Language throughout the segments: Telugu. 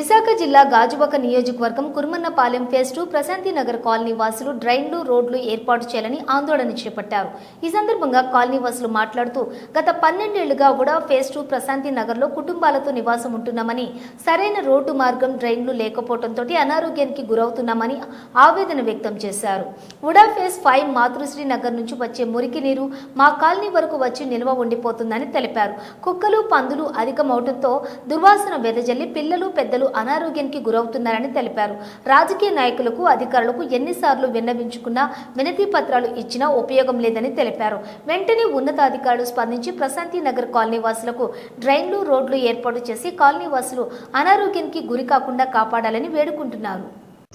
విశాఖ జిల్లా గాజువాక నియోజకవర్గం Kurmannapalem phase two Prashanti Nagar colony వాసులు డ్రైన్లు రోడ్లు ఏర్పాటు చేయాలని ఆందోళన చేపట్టారు. ఈ సందర్భంగా కాలనీ వాసులు మాట్లాడుతూ గత పన్నెండేళ్ళుగా ఉడా ఫేజ్ టూ ప్రశాంతి నగర్లో కుటుంబాలతో నివాసం ఉంటున్నామని సరైన రోడ్డు మార్గం డ్రైన్లు లేకపోవడంతో అనారోగ్యానికి గురవుతున్నామని ఆవేదన వ్యక్తం చేశారు. UDA phase five Matrusri Nagar నుంచి వచ్చే మురికి నీరు మా కాలనీ వరకు వచ్చి నిల్వ ఉండిపోతుందని తెలిపారు. కుక్కలు పందులు అధికమవడంతో దుర్వాసన వెదజల్లి పిల్లలు పెద్దలు అనారోగ్యానికి గురవుతున్నారని తెలిపారు. రాజకీయ నాయకులకు అధికారులకు ఎన్నిసార్లు విన్నవించుకున్నా వినతి పత్రాలు ఇచ్చినా ఉపయోగం లేదని తెలిపారు. వెంటనే ఉన్నతాధికారులు స్పందించి ప్రశాంతి నగర్ కాలనీ వాసులకు డ్రైన్లు రోడ్లు ఏర్పాటు చేసి కాలనీ వాసులు అనారోగ్యానికి గురి కాకుండా కాపాడాలని వేడుకుంటున్నారు.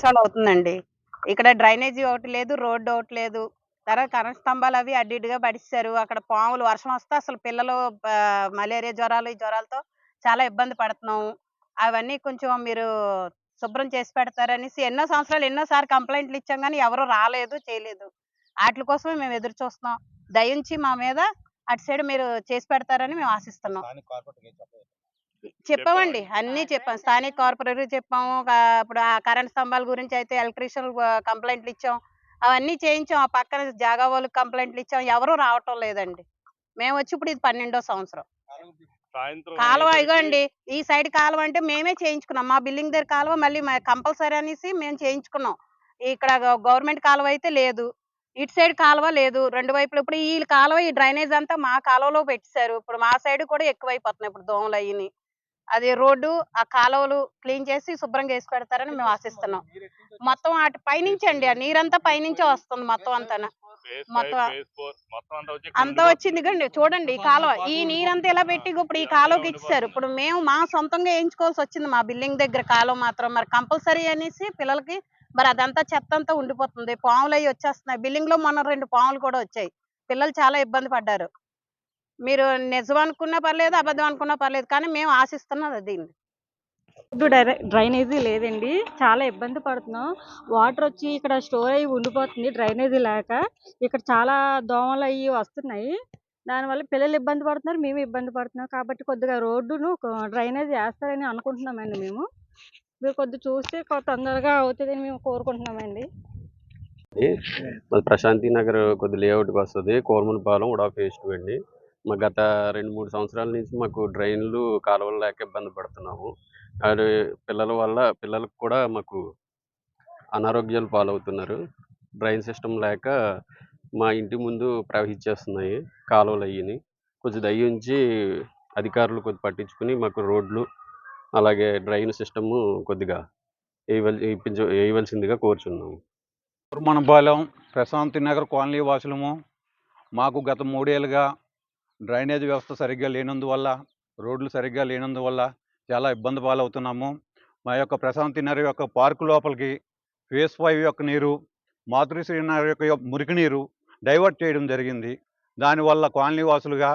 చాలా అవుతుందండి. ఇక్కడ డ్రైనేజీ ఒకటి లేదు రోడ్డు ఒకటి లేదు. తర్వాత కరెంట్ స్తంభాలు అవి అడ్డు ఇడ్డుగా పడిస్తారు అక్కడ పాములు వర్షం వస్తే అసలు పిల్లలు మలేరియా జ్వరాలు ఈ జ్వరాలతో చాలా ఇబ్బంది పడుతున్నాము. అవన్నీ కొంచెం మీరు శుభ్రం చేసి పెడతారనేసి ఎన్నో సంవత్సరాలు ఎన్నోసార్లు కంప్లైంట్లు ఇచ్చాం కానీ ఎవరు రాలేదు చేయలేదు. వాటి కోసమే మేము ఎదురు చూస్తున్నాం. దయించి మా మీద అటు సైడ్ మీరు చేసి పెడతారని మేము ఆశిస్తున్నాం. చెప్పామండి. అన్ని చెప్పాం. స్థానిక కార్పొరేటర్ చెప్పాము. ఇప్పుడు ఆ కరెంట్ స్తంభాల గురించి అయితే ఎలక్ట్రీషియన్ కంప్లైంట్లు ఇచ్చాం. అవన్నీ చేయించాం. ఆ పక్కన జాగా వాళ్ళకి కంప్లైంట్లు ఇచ్చాం. ఎవరు రావటం లేదండి. మేము వచ్చి ఇప్పుడు ఇది పన్నెండో సంవత్సరం. కాలువ ఇగోండి. ఈ సైడ్ కాలువ అంటే మేమే చేయించుకున్నాం. మా బిల్డింగ్ దగ్గర కాలువ మళ్ళీ కంపల్సరీ అనేసి మేము చేయించుకున్నాం. ఇక్కడ గవర్నమెంట్ కాలువ అయితే లేదు. ఇటు సైడ్ కాలువ లేదు. రెండు వైపులు ఇప్పుడు ఈ కాలువ ఈ డ్రైనేజ్ అంతా మా కాలువలో పెట్టేశారు. ఇప్పుడు మా సైడ్ కూడా ఎక్కువైపోతున్నాయి ఇప్పుడు దోమలు అయ్యి అది రోడ్డు ఆ కాలువలు క్లీన్ చేసి శుభ్రంగా వేసి పెడతారని మేము ఆశిస్తున్నాం. మొత్తం అటు పైనుంచి అండి ఆ నీరంతా పైనుంచే వస్తుంది మొత్తం అంతా మొత్తం అంతా వచ్చింది కండి. చూడండి ఈ కాలువ. ఈ నీరంతా ఇలా పెట్టి ఇప్పుడు ఈ కాలువకి ఇచ్చారు? ఇప్పుడు మేము మా సొంతంగా వేయించుకోవాల్సి వచ్చింది మా బిల్డింగ్ దగ్గర కాలువ మాత్రం. మరి కంపల్సరీ అనేసి పిల్లలకి మరి అదంతా చెత్త అంతా ఉండిపోతుంది. పాములు అవి వచ్చేస్తున్నాయి. బిల్డింగ్లో మొన్న రెండు పాములు కూడా వచ్చాయి. పిల్లలు చాలా ఇబ్బంది పడ్డారు. మీరు నిజం అనుకున్నా పర్లేదు అబద్ధం అనుకున్నా పర్లేదు కానీ మేము ఆశిస్తున్నది దీన్ని ఇప్పుడు డ్రైనేజీ లేదండి. చాలా ఇబ్బంది పడుతున్నాం. వాటర్ వచ్చి ఇక్కడ స్టోర్ అయ్యి ఉండిపోతుంది. డ్రైనేజీ లేక ఇక్కడ చాలా దోమలు అయ్యి వస్తున్నాయి. దానివల్ల పిల్లలు ఇబ్బంది పడుతున్నారు. మేము ఇబ్బంది పడుతున్నాం. కాబట్టి కొద్దిగా రోడ్డును డ్రైనేజీ వేస్తారని అనుకుంటున్నామండి మేము. మీరు కొద్దిగా చూస్తే తొందరగా అవుతుందని మేము కోరుకుంటున్నామండి. ప్రశాంతి నగర్ కొద్ది లేఅవుట్కి వస్తుంది. కోరమనపాలెం ఉడా ఫేస్ టూ అండి మా గత రెండు మూడు సంవత్సరాల నుంచి మాకు డ్రైన్లు కాలువలు లేక ఇబ్బంది పడుతున్నాము. అది పిల్లల వల్ల పిల్లలకు కూడా మాకు అనారోగ్యాలు పాలవుతున్నారు. డ్రైన్ సిస్టమ్ లేక మా ఇంటి ముందు ప్రవహించేస్తున్నాయి కాలువలు అయ్యి కొంచెం దయ ఉంచి అధికారులు కొద్ది పట్టించుకుని మాకు రోడ్లు అలాగే డ్రైన్ సిస్టము కొద్దిగా వేయవల్ వేయవలసిందిగా కోరుచున్నాము కుర్మనపాలెం ప్రశాంతి నగర్ కాలనీ వాసులము. మాకు గత మూడేళ్ళుగా డ్రైనేజ్ వ్యవస్థ సరిగ్గా లేనందువల్ల రోడ్లు సరిగ్గా లేనందువల్ల చాలా ఇబ్బంది పాలవుతున్నాము. మా యొక్క ప్రశాంతి నగర్ యొక్క పార్కు లోపలికి ఫేస్ ఫైవ్ యొక్క నీరు మాతృశ్రీ నగర్ యొక్క మురికి నీరు డైవర్ట్ చేయడం జరిగింది. దానివల్ల కాలనీ వాసులుగా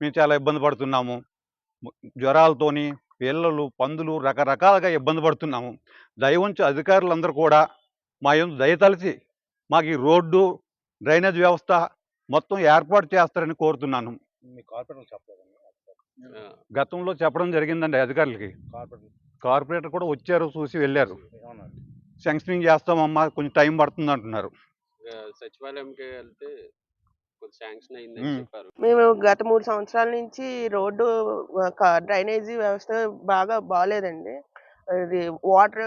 మేము చాలా ఇబ్బంది పడుతున్నాము. జ్వరాలతోని పిల్లలు పందులు రకరకాలుగా ఇబ్బంది పడుతున్నాము. దయవుంచి అధికారులందరూ కూడా మా యందు దయతలిచి మాకు ఈ రోడ్డు డ్రైనేజ్ వ్యవస్థ మొత్తం ఏర్పాటు చేస్తారని కోరుతున్నాను. మీ కార్పొరేటర్ చెప్పలేదండి. గతంలో చెప్పడం జరిగిందండి అధికారులకి. కార్పొరేటర్ కూడా వచ్చారు చూసి వెళ్ళారు. శాంక్షనింగ్ చేస్తామమ్మా కొంచెం టైం పడుతుంది అంటున్నారు. సచివాలయంకి వెళ్తే కొంచెం శాంక్షన్ అయిందని మ్మ్. చెప్పారు. మేము గత మూడు సంవత్సరాల నుంచి రోడ్డు డ్రైనేజీ వ్యవస్థ బాగా బాగాలేదండి ఇది వాటర్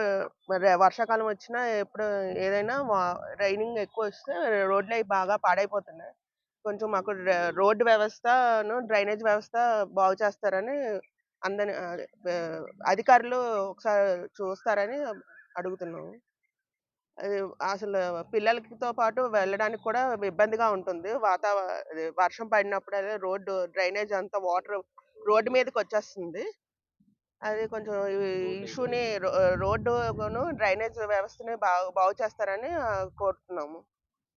మరి వర్షాకాలం వచ్చినా ఎప్పుడు ఏదైనా రైనింగ్ ఎక్కువ వస్తే రోడ్లు అవి బాగా పాడైపోతున్నాయి. కొంచెం మాకు రోడ్డు వ్యవస్థను డ్రైనేజ్ వ్యవస్థ బాగు చేస్తారని అందరి అదే, ఆ, అధికారులు ఒకసారి చూస్తారని అడుగుతున్నాము. అది అసలు పిల్లలతో పాటు వెళ్ళడానికి కూడా ఇబ్బందిగా ఉంటుంది. వాతావరణ వర్షం పడినప్పుడు అదే రోడ్డు డ్రైనేజ్ అంతా వాటర్ రోడ్డు మీదకి వచ్చేస్తుంది. అది కొంచెం ఇష్యూని రోడ్డును డ్రైనేజ్ వ్యవస్థని బాగు బాగు చేస్తారని కోరుతున్నాము.